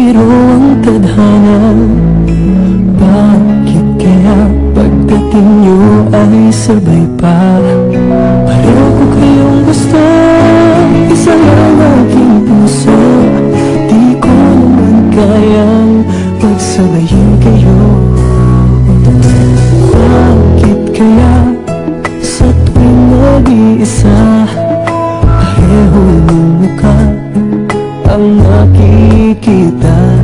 magbiro ang tadhana? Bakit kaya pagdating nyo ay sabay pa? Pareho ko kayong gusto Isa lang aking puso. Di ko naman kayang pagsabayin kayo. Bakit kaya sa tuwing nag-iisa hati kita.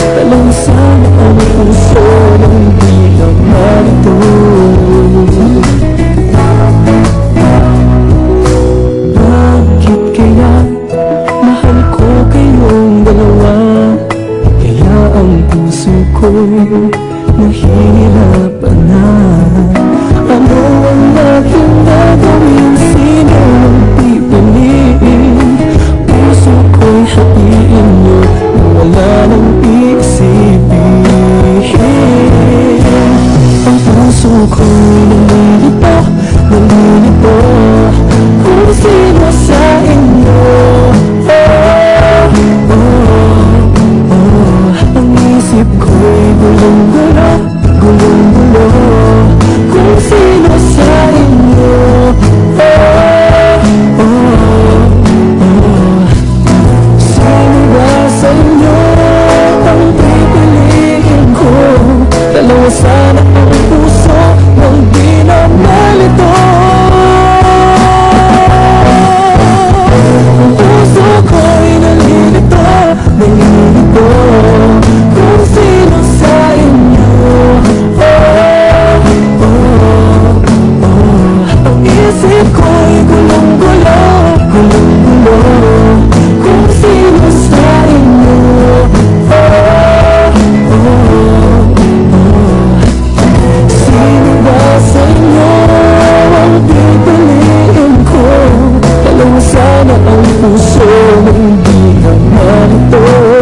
Talang sana ang puso ng di naman ito Bakit kaya mahal ko kayong dalawa? Kaya ang puso ko'y nahihirapan na puso ko'y nalilito, nalilito Kung sino sa inyo Oh, oh, oh Ang isip ko'y gulong-gulo, gulong-gulo Kung sino sa inyo oh Sino ba sa inyo ang pipiliin ko? Dalawa sana isip ko'y gulong-gulo, gulong-gulo. Kung sino sa inyo? Oh, oh, oh Sino ba sa inyo ang pipiliin ko? Dalawa sana ang puso ng di naman ito